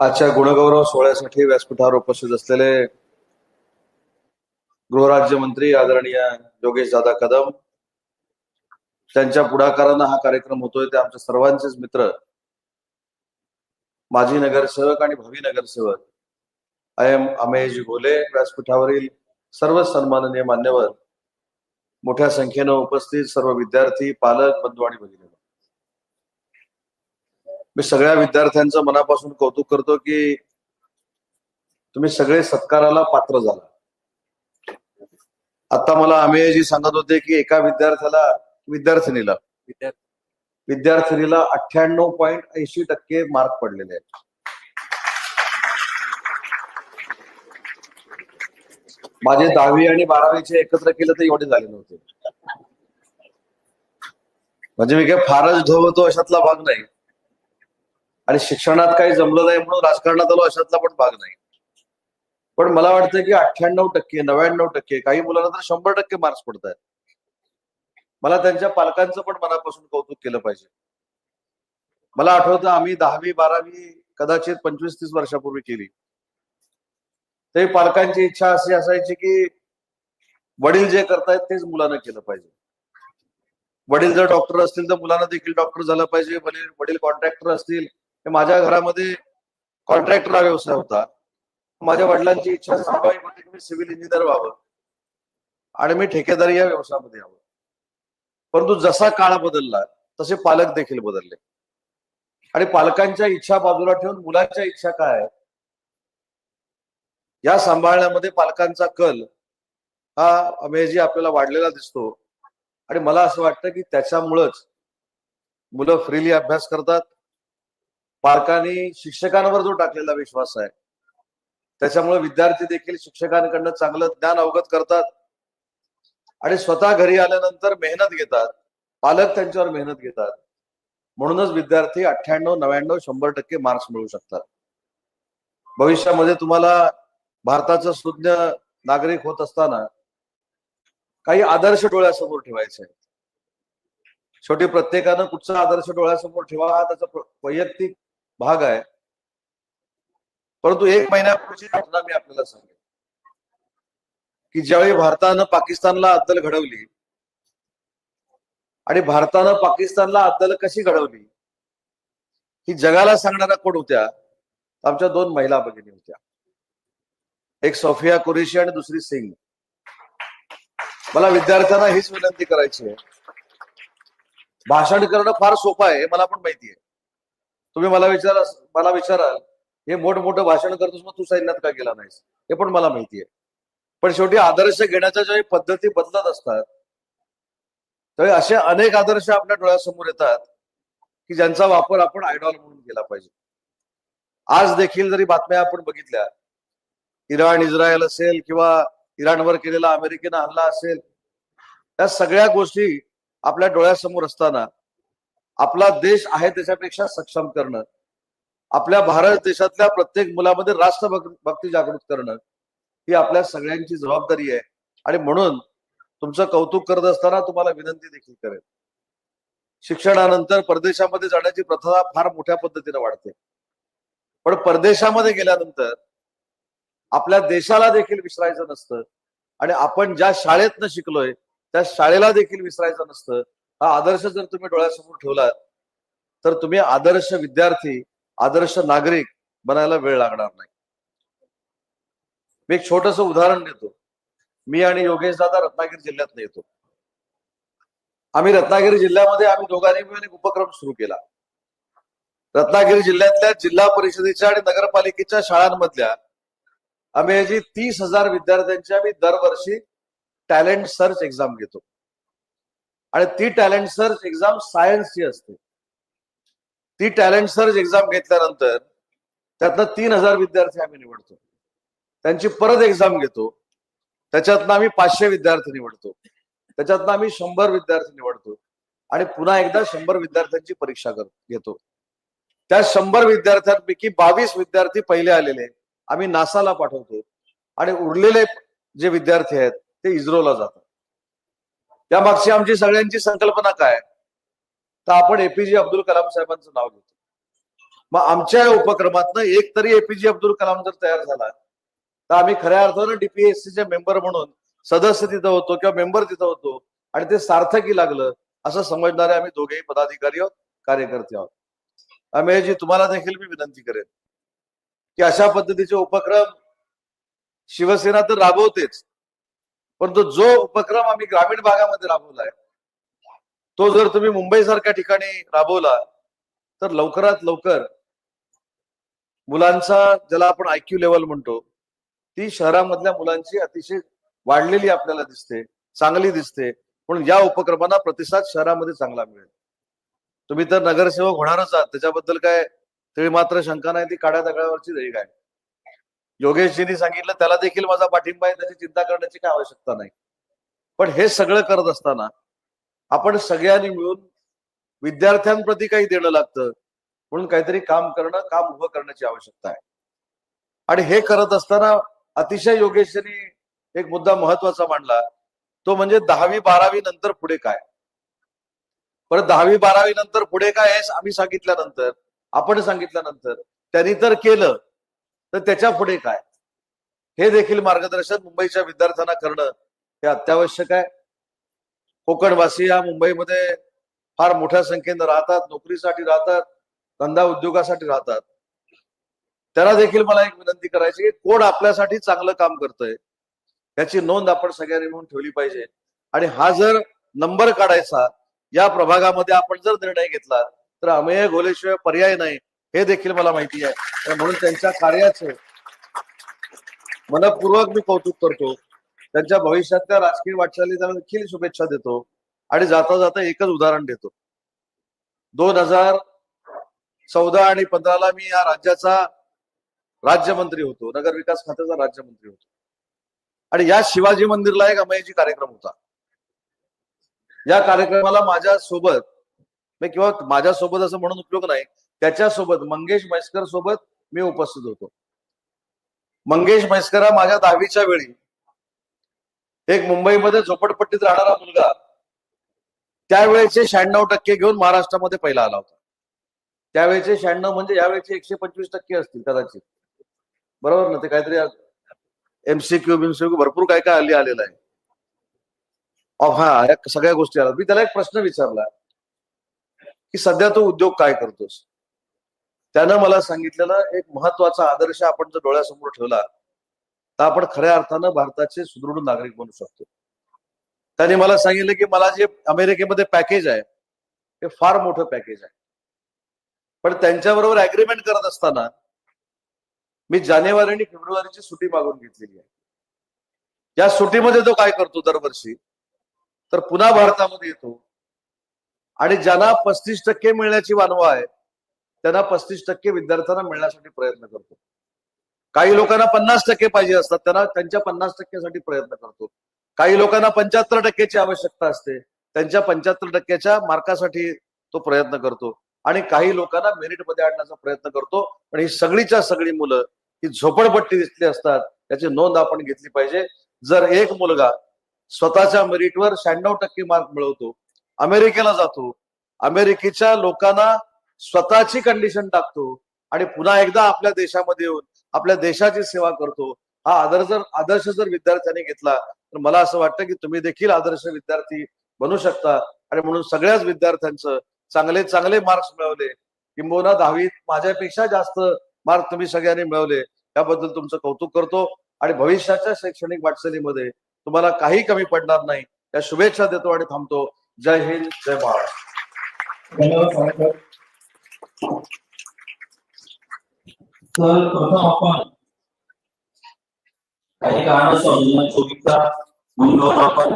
आजच्या गुणगौरव सोहळ्यासाठी व्यासपीठावर उपस्थित असलेले गृहराज्यमंत्री आदरणीय योगेश दादा कदम त्यांच्या पुढाकारानं हा कार्यक्रम होतोय. ते आमच्या सर्वांचेच मित्र माजी नगरसेवक आणि भावी नगरसेवक. आय एम अमेयजी घोले व्यासपीठावरील सर्व सन्माननीय मान्यवर. मोठ्या संख्येनं उपस्थित सर्व विद्यार्थी पालक बंधू आणि भगिनी मी सगळ्या विद्यार्थ्यांचं मनापासून कौतुक करतो की तुम्ही सगळे सत्काराला पात्र झाला. आता मला अमेयजी सांगत होते की एका विद्यार्थ्याला विद्यार्थिनीला विद्यार्थिनीला अठ्ठ्याण्णव पॉईंट ऐंशी टक्के मार्क पडलेले आहेत. माझे दहावी आणि बारावीचे एकत्र केलं तर एवढे झाले नव्हते. म्हणजे मी काय फारच ढवतो अशातला भाग नाही. आणि शिक्षणात काही जमलं नाही म्हणून राजकारणात आलो अशातला पण भाग नाही. पण मला वाटतं की अठ्ठ्याण्णव टक्के नव्याण्णव टक्के काही मुलांना तर शंभर टक्के मार्क्स पडत आहेत मला त्यांच्या पालकांचं पण मनापासून कौतुक केलं पाहिजे. मला आठवतं आम्ही दहावी बारावी कदाचित पंचवीस तीस वर्षापूर्वी केली. तरी पालकांची इच्छा अशी असायची की वडील जे करतायत तेच मुलांना केलं पाहिजे. वडील जर डॉक्टर असतील तर मुलांना देखील डॉक्टर झालं पाहिजे. वडील वडील कॉन्ट्रॅक्टर असतील माझ्या घरामध्ये कॉन्ट्रॅक्टर हा व्यवसाय होता. माझ्या वडिलांची इच्छा स्वाभाविक मी सिव्हिल इंजिनियर व्हावं आणि मी ठेकेदारी या व्यवसायामध्ये यावं. परंतु जसा काळ बदलला तसे पालक देखील बदलले. आणि पालकांच्या इच्छा बाजूला ठेवून मुलांच्या इच्छा काय या सांभाळण्यामध्ये पालकांचा कल हा अमेजी आपल्याला वाढलेला दिसतो. आणि मला असं वाटतं की त्याच्यामुळंच मुलं फ्रीली अभ्यास करतात पालकांनी शिक्षकांवर जो टाकलेला विश्वास आहे त्याच्यामुळे विद्यार्थी देखील शिक्षकांकडनं चांगलं ज्ञान अवगत करतात आणि स्वतः घरी आल्यानंतर मेहनत घेतात पालक त्यांच्यावर मेहनत घेतात. म्हणूनच विद्यार्थी अठ्ठ्याण्णव नव्याण्णव शंभर टक्के मार्क्स मिळू शकतात. भविष्यामध्ये तुम्हाला भारताचं सुज्ञ नागरिक होत असताना काही आदर्श डोळ्यासमोर ठेवायचे आहेत. शेवटी प्रत्येकानं कुठचा आदर्श डोळ्यासमोर ठेवा हा त्याचा वैयक्तिक भाग आहे. परंतु एक महिन्यापूर्वीची घटना मी आपल्याला सांगेन. की ज्यावेळी भारतानं पाकिस्तानला अद्दल घडवली आणि भारतानं पाकिस्तानला अद्दल कशी घडवली ही जगाला सांगणाऱ्या कोण होत्या? आमच्या दोन महिला भगिनी होत्या. एक सोफिया कुरेशी आणि दुसरी सिंग. मला विद्यार्थ्यांना हीच विनंती करायची आहे. भाषण करणं फार सोपं आहे मला पण माहिती आहे. तुम्ही मला विचारा मला विचाराल हे मोठमोठं भाषण करतोस मग तू सैन्यात का गेला नाहीस? हे पण मला माहिती आहे पण शेवटी आदर्श घेण्याच्या ज्या पद्धती बदलत असतात तर असे अनेक आदर्श आपल्या डोळ्यासमोर येतात की ज्यांचा वापर आपण आयडॉल म्हणून केला पाहिजे. आज देखील जरी बातम्या आपण बघितल्या इराण इस्रायल असेल किंवा इराणवर केलेला अमेरिकेनं हल्ला असेल त्या सगळ्या गोष्टी आपल्या डोळ्यासमोर असताना आपला देश आहे त्याच्यापेक्षा सक्षम करणं. आपल्या भारत देशातल्या प्रत्येक मुलामध्ये राष्ट्रभक्ती जागृत करणं ही आपल्या सगळ्यांची जबाबदारी आहे. आणि म्हणून तुमचं कौतुक करत असताना तुम्हाला विनंती देखील करेल शिक्षणानंतर परदेशामध्ये जाण्याची प्रथा फार मोठ्या पद्धतीने वाढते. पण परदेशामध्ये गेल्यानंतर आपल्या देशाला देखील विसरायचं नसतं. आणि आपण ज्या शाळेतनं शिकलोय त्या शाळेला देखील विसरायचं नसतं. हा आदर्श जर तुम्ही डोळ्यासमोर ठेवलात तर तुम्ही आदर्श विद्यार्थी आदर्श नागरिक बनायला वेळ लागणार नाही. मी एक छोटस उदाहरण देतो. मी आणि योगेश दादा रत्नागिरी जिल्ह्यात येतो. आम्ही रत्नागिरी जिल्ह्यामध्ये आम्ही दोघांनी मिळून एक उपक्रम सुरू केला. रत्नागिरी जिल्ह्यातल्या जिल्हा परिषदेच्या आणि नगरपालिकेच्या शाळांमधल्या आम्ही याची तीस हजार विद्यार्थ्यांची आम्ही दरवर्षी टॅलेंट सर्च एक्झाम घेतो. आणि ती टॅलेंट सर्च एक्झाम सायन्सची असते. ती टॅलेंट सर्च एक्झाम घेतल्यानंतर त्यातनं तीन हजार विद्यार्थी आम्ही निवडतो. त्यांची परत एक्झाम घेतो. त्याच्यातनं आम्ही पाचशे विद्यार्थी निवडतो. त्याच्यातनं आम्ही शंभर विद्यार्थी निवडतो. आणि पुन्हा एकदा शंभर विद्यार्थ्यांची परीक्षा कर घेतो. त्या शंभर विद्यार्थ्यांपैकी बावीस विद्यार्थी पहिले आलेले आम्ही नासाला पाठवतो. आणि उरलेले जे विद्यार्थी आहेत ते इस्रोला जातात. त्या मागची आमची सगळ्यांची संकल्पना काय? तर आपण एपीजे अब्दुल कलाम साहेबांचं नाव घेतो. मग आमच्या या उपक्रमातनं एक तरी एपीजे अब्दुल कलाम जर तयार झाला तर आम्ही खऱ्या अर्थानं डीपीएससीचे मेंबर म्हणून सदस्य तिथं होतो किंवा मेंबर तिथं होतो आणि ते सार्थकी लागलं असं समजणारे आम्ही दोघेही पदाधिकारी आहोत कार्यकर्ते आहोत. अमेयजी तुम्हाला देखील मी विनंती करेन की अशा पद्धतीचे उपक्रम शिवसेना तर राबवतेच परंतु जो उपक्रम आम्ही ग्रामीण भागामध्ये राबवलाय तो जर तुम्ही मुंबई सारख्या ठिकाणी राबवला तर लवकरात लवकर मुलांचा ज्याला आपण आयक्यू लेवल म्हणतो ती शहरामधल्या मुलांची अतिशय वाढलेली आपल्याला दिसते चांगली दिसते. म्हणून या उपक्रमांना प्रतिसाद शहरामध्ये चांगला मिळेल. तुम्ही तर नगरसेवक होणारच आहात त्याच्याबद्दल काय तरी मात्र शंका नाही ती काड्या दगडावरची दही काय योगेशजींनी सांगितलं त्याला देखील माझा पाठिंबा आहे त्याची चिंता करण्याची काय आवश्यकता नाही. पण हे सगळं करत असताना आपण सगळ्यांनी मिळून विद्यार्थ्यांप्रती काही देणं लागतं म्हणून काहीतरी काम करणं काम उभं करण्याची आवश्यकता आहे. आणि हे करत असताना अतिशय योगेशनी एक मुद्दा महत्त्वाचा मांडला तो म्हणजे दहावी बारावी नंतर पुढे काय? परत दहावी बारावी नंतर पुढे काय हे आम्ही सांगितल्यानंतर आपण सांगितल्यानंतर त्यांनी तर केलं तर त्याच्या पुढे काय? हे देखील मार्गदर्शन मुंबईच्या विद्यार्थ्यांना करणं हे अत्यावश्यक आहे. कोकणवासी या मुंबईमध्ये फार मोठ्या संख्येनं राहतात नोकरीसाठी राहतात धंदा उद्योगासाठी राहतात. त्याला देखील मला एक विनंती करायची की कोण आपल्यासाठी चांगलं काम करतोय याची नोंद आपण सगळ्यांनी म्हणून ठेवली पाहिजे. आणि हा जर नंबर काढायचा या प्रभागामध्ये आपण जर निर्णय घेतला तर अमेय घोलेशिवाय पर्याय नाही. हे देखील मला माहिती आहे. म्हणून त्यांच्या कार्याचे मनपूर्वक मी कौतुक करतो. त्यांच्या भविष्यातल्या राजकीय वाटचालीला देखील शुभेच्छा देतो. आणि जाता जाता एकच उदाहरण देतो. दोन हजार चौदा आणि पंधराला मी या राज्याचा राज्यमंत्री होतो. नगर विकास खात्याचा राज्यमंत्री होतो. आणि या शिवाजी मंदिरला एक अमयजी कार्यक्रम होता. या कार्यक्रमाला माझ्या सोबत मी किंवा माझ्या सोबत असं म्हणून उपयोग नाही त्याच्यासोबत मंगेश म्हैसकर सोबत मी उपस्थित होतो. मंगेश म्हैसकर हा माझ्या दहावीच्या वेळी एक मुंबईमध्ये झोपडपट्टीत राहणारा मुलगा त्यावेळेचे शहाण्णव टक्के घेऊन महाराष्ट्रामध्ये पहिला आला होता. त्यावेळेचे शहाण्णव म्हणजे यावेळेचे एकशे पंचवीस टक्के असतील कदाचित. बरोबर ना? ते काहीतरी एमसीक्यू बिमसीक्यू भरपूर काय काय आली आलेलं आहे. हा या सगळ्या गोष्टी आल्या. मी त्याला एक प्रश्न विचारला की सध्या तो उद्योग काय करतोस? त्यानं मला सांगितलेलं एक महत्त्वाचा आदर्श आपण जर डोळ्यासमोर ठेवला तर आपण खऱ्या अर्थानं भारताचे सुदृढ नागरिक बनू शकतो. त्याने मला सांगितलं की मला जे अमेरिकेमध्ये पॅकेज आहे ते फार मोठं पॅकेज आहे. पण त्यांच्याबरोबर अग्रीमेंट करत असताना मी जानेवारी आणि फेब्रुवारीची सुट्टी मागून घेतलेली आहे. या सुट्टीमध्ये तो काय करतो दरवर्षी? तर पुन्हा भारतामध्ये येतो. आणि ज्यांना पस्तीस टक्के मिळण्याची वानवा आहे त्यांना पस्तीस टक्के विद्यार्थ्यांना मिळण्यासाठी प्रयत्न करतो. काही लोकांना पन्नास टक्के पाहिजे असतात त्यांना त्यांच्या पन्नास टक्क्यासाठी प्रयत्न करतो. काही लोकांना पंच्याहत्तर टक्क्याची आवश्यकता असते त्यांच्या पंच्याहत्तर टक्क्याच्या मार्कासाठी तो प्रयत्न करतो. आणि काही लोकांना मेरिटमध्ये आणण्याचा प्रयत्न करतो पण ही सगळीच्या सगळी मुलं ही झोपडपट्टी दिसली असतात त्याची नोंद आपण घेतली पाहिजे. जर एक मुलगा स्वतःच्या मेरिटवर शहाण्णव टक्के मार्क मिळवतो अमेरिकेला जातो अमेरिकेच्या लोकांना स्वतःची कंडिशन टाकतो आणि पुन्हा एकदा आपल्या देशामध्ये येऊन आपल्या देशाची सेवा करतो. हा आदर्श जर आदर्श जर विद्यार्थ्यांनी घेतला तर मला असं वाटतं की तुम्ही देखील आदर्श विद्यार्थी बनू शकता. आणि म्हणून सगळ्याच विद्यार्थ्यांचं चांगले चांगले मार्क्स मिळवले. किंबहुना दहावीत माझ्यापेक्षा जास्त मार्क तुम्ही सगळ्यांनी मिळवले. त्याबद्दल तुमचं कौतुक करतो. आणि भविष्याच्या शैक्षणिक वाटचालीमध्ये तुम्हाला काही कमी पडणार नाही. या शुभेच्छा देतो आणि थांबतो. जय हिंद जय महाराष्ट्र. धन्यवाद तर प्रथम आपण काही गाणं स्वाभिमान चोवीसचा मंगळ आपण